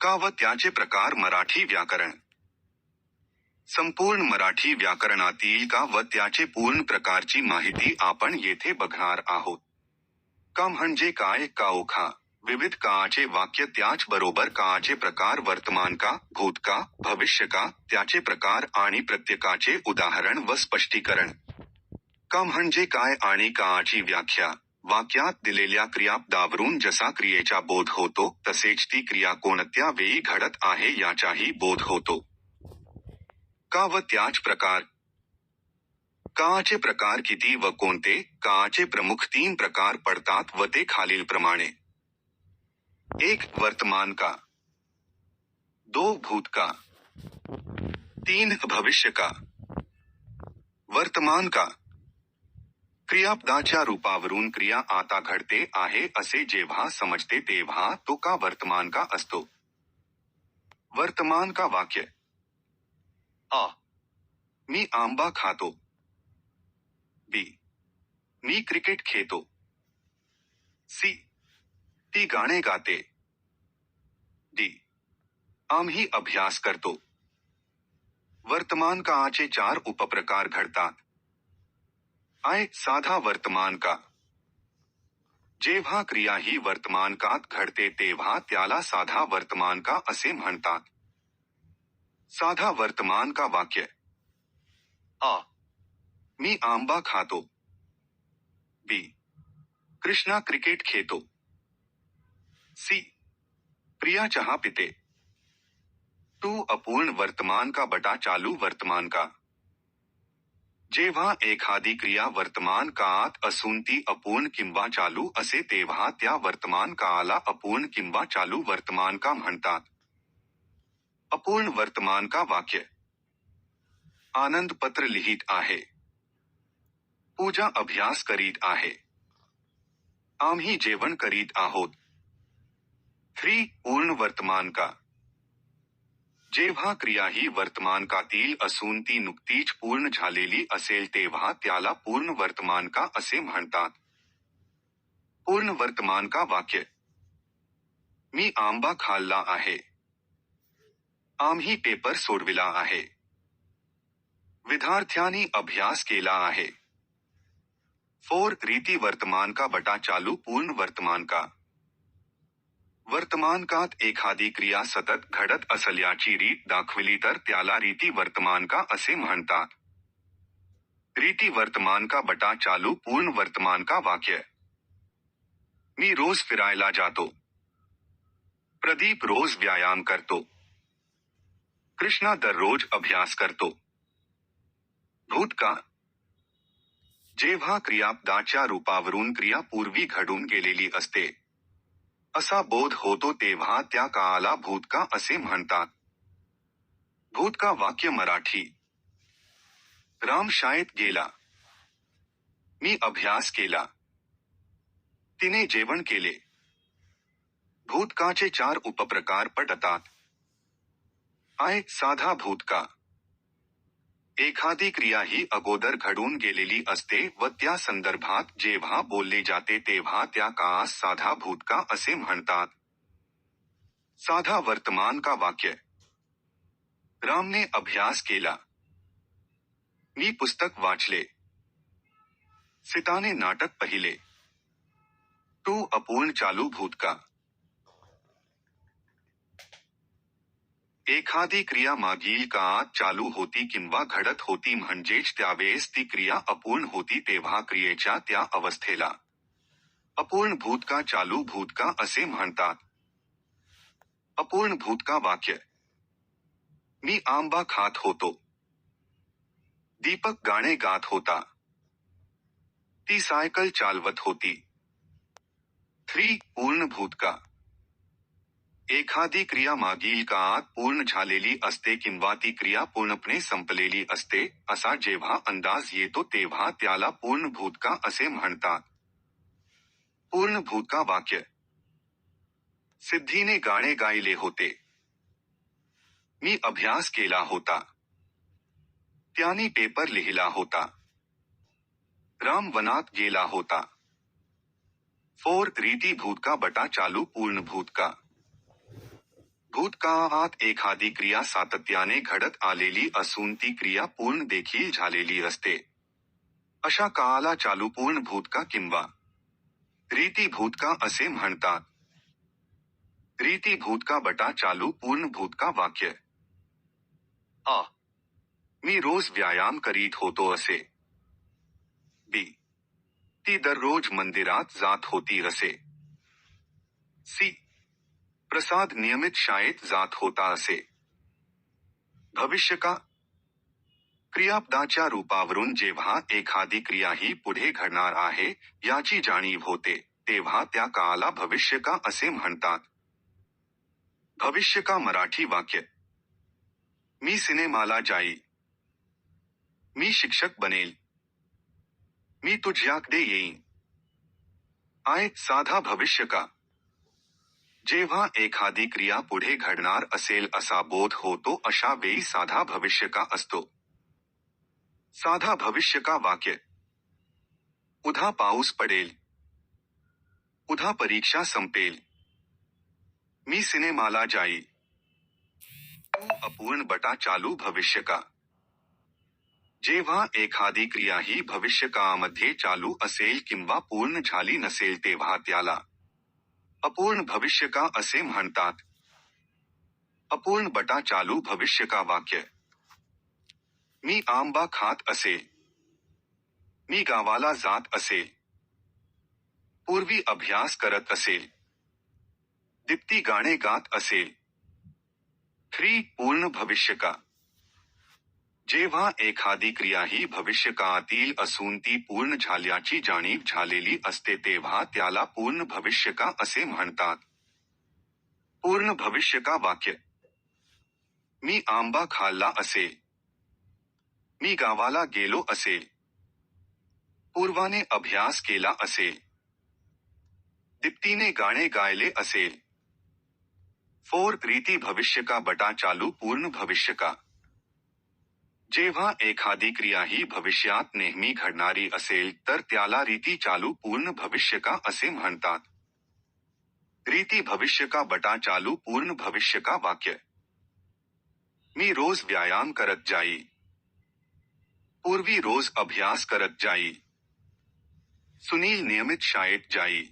का व त्याचे प्रकार मराठी व्याकरण। संपूर्ण मराठी व्याकरणातील का व त्याचे पूर्ण प्रकारची माहिती आपण येथे बघणार आहोत। का म्हणजे काय, का ओखा, विविध काळाचे वाक्य त्याच बरोबर काळाचे प्रकार वर्तमान का, भूत का, भविष्य का, त्याचे प्रकार आणि प्रत्येकाचे उदाहरण व स्पष्टीकरण। का म्हणजे काय आणि काळाची व्याख्या? वाक्यात दिलेल्या क्रियापदावरून जसा क्रियेचा बोध होतो तसेच ती क्रिया कोणत्या वेळी घडत आहे याचाही बोध होतो. का व त्याच प्रकार? काळाचे प्रकार किती व कोणते? काळाचे प्रमुख तीन प्रकार पडतात व ते खालीलप्रमाणे एक वर्तमान का? दो भूत का? तीन भविष्य का? वर्तमान का? क्रियापदाच्या रूपावरून क्रिया आता घडते आहे असे जेव्हा समजते तेव्हा तो का वर्तमान का असतो? वर्तमान का वाक्य. आ. मी आंबा खातो. बी. मी क्रिकेट खेळतो सी. ती गाणे गाते. डी. आम्ही अभ्यास करतो. वर्तमान काळाचे चार उपप्रकार घडतात. आय साधा वर्तमान का। जेव्हा क्रिया ही वर्तमान काळात घडते, तेव्हा त्याला साधा वर्तमान का असे म्हणतात. साधा वर्तमान का वाक्य. आ. मी आंबा खातो. बी. कृष्णा क्रिकेट खेळतो सी. प्रिया चहा पिते. टू. अपूर्ण वर्तमान का, बटा चालू वर्तमान का. जेव्हा एखादी क्रिया वर्तमान काळात असून ती अपूर्ण किंवा चालू असे, तेव्हा त्या वर्तमान काळाला अपूर्ण किंवा चालू वर्तमान का म्हणतात? अपूर्ण वर्तमान का वाक्य? आनंद पत्र लिहित आहे. पूजा अभ्यास करीत आहे. आम्ही जेवण करीत आहोत. थ्री पूर्ण वर्तमान का? जेव्हा क्रिया ही वर्तमान कातील असून ती नुकतीच पूर्ण झालेली असेल, तेव्हा त्याला पूर्ण वर्तमान का असे म्हणतात. पूर्ण वर्तमान का वाक्य? मी आंबा खाल्ला आहे. आम्ही पेपर सोडविला आहे. विद्यार्थ्यांनी अभ्यास केला आहे. फोर, रीती वर्तमान का बटा चालू, पूर्ण वर्तमान का? वर्तमान काळात एखादी क्रिया सतत, घडत असल्याची रीत दाखविली तर त्याला रीती वर्तमान का असे म्हणतात. रीती वर्तमान का बटा चालू, पूर्ण वर्तमान का वाक्य. मी रोज फिरायला जातो. प्रदीप रोज व्यायाम करतो. कृष्णा दररोज अभ्यास करतो. भूतकाळ जेव्हा क्रियापदाच्या रूपावरून क्रिया पूर्वी घडून गेलेली असते असा बोध होतो तेव्हा त्या काळाला भूतका असे म्हणतात. भूतका वाक्य मराठी. राम शाळेत गेला. मी अभ्यास केला. तिने जेवण केले. भूतकाचे चार उपप्रकार पडतात आय साधा भूतका. एखादी क्रिया ही अगोदर घडून गेलेली असते व त्या संदर्भात जेव्हा बोलले जाते तेव्हा त्या काळास साधा भूतका असे म्हणतात. साधा वर्तमान का वाक्य? रामने अभ्यास केला. मी पुस्तक वाचले. सीताने नाटक पाहिले. टू अपूर्ण चालू भूतका. एखादी क्रिया मागील काळात चालू होती किंवा घडत होती म्हणजेच त्यावेळेस ती क्रिया अपूर्ण होती तेव्हा क्रियेच्या त्या अवस्थेला. अपूर्ण भूतका चालू भूतका असे म्हणतात. अपूर्ण भूतका वाक्य. मी आंबा खात होतो. दीपक गाणे गात होता. ती सायकल चालवत होती. थ्री पूर्ण भूतका. एखादी क्रिया मागील काळात पूर्ण झालेली असते किंवा ती क्रिया पूर्णपणे संपलेली असते, असा जेव्हा अंदाज येतो तेव्हा त्याला पूर्ण भूतका असे म्हणतात. पूर्ण भूतका वाक्य. सिद्धीने गाणे गायले होते. मी अभ्यास केला होता. त्याने पेपर लिहिला होता. राम वनात गेला होता. फोर रीती भूतका बटा चालू पूर्ण भूतका. भूतकाळात एखादी क्रिया सातत्याने घडत आलेली असून ती क्रिया पूर्ण देखील झालेली असते. अशा काळाला चालू पूर्ण भूतका किंवा रीती भूतका असे म्हणतात. रीती भूतका बटा चालू पूर्ण भूतका वाक्य. अ मी रोज व्यायाम करीत होतो असे. बी, ती दररोज मंदिरात जात होती असे. सी प्रसाद नियमित शाळेत जात होता असे भविष्यका क्रियापदाच्या रूपावरून जेव्हा एखादी क्रिया ही पुढे घडणार आहे, याची जाणीव होते, तेव्हा त्या काळाला भविष्यका असे म्हणतात? भविष्यका मराठी वाक्य? मी सिनेमाला जाई. मी शिक्षक बनेल. मी तुझ्याकडे येईन. आय, साधा भविष्यका जेव्हा एखादी क्रिया पुढे घडणार असेल असा बोध होतो, अशा वेळी साधा भविष्यका असतो? साधा भविष्यका वाक्य? उद्या पाऊस पडेल. उद्या परीक्षा संपेल. मी सिनेमाला जाई अपूर्ण बटा चालू भविष्य का? जेव्हा एखादी क्रिया ही भविष्यकाळामध्ये चालू असेल किंवा पूर्ण झाली नसेल, तेव्हा त्याला अपूर्ण भविष्यका असे म्हणतात अपूर्ण बटा चालू भविष्यका वाक्य। मी आंबा खात असे। मी गावाला जात असे। पूर्वी अभ्यास करत असेल दीप्ती गाणे गात असेल थ्री पूर्ण भविष्यका जेव्हा एखादी क्रिया ही भविष्यकाळातील असून ती पूर्ण झाल्याची जाणीव झालेली असते, तेव्हा त्याला पूर्ण भविष्यका असे म्हणतात. पूर्ण भविष्यका वाक्य. मी आंबा खाल्ला असेल मी गावाला गेलो असेल पूर्वाने अभ्यास केला असेल दीप्तीने गाणे गायले असेल फोर रीती भविष्यका बटा चालू पूर्ण भविष्यका. जेव्हा एखादी क्रिया ही भविष्यात नेहमी घडणारी असेल, तर त्याला रीती चालू पूर्ण भविष्यका असे म्हणतात? रीती भविष्यका बटा चालू पूर्ण भविष्यका वाक्य? मी रोज व्यायाम करत जाई. पूर्वी रोज अभ्यास करत जाई. सुनील नियमित शाळेत जाई.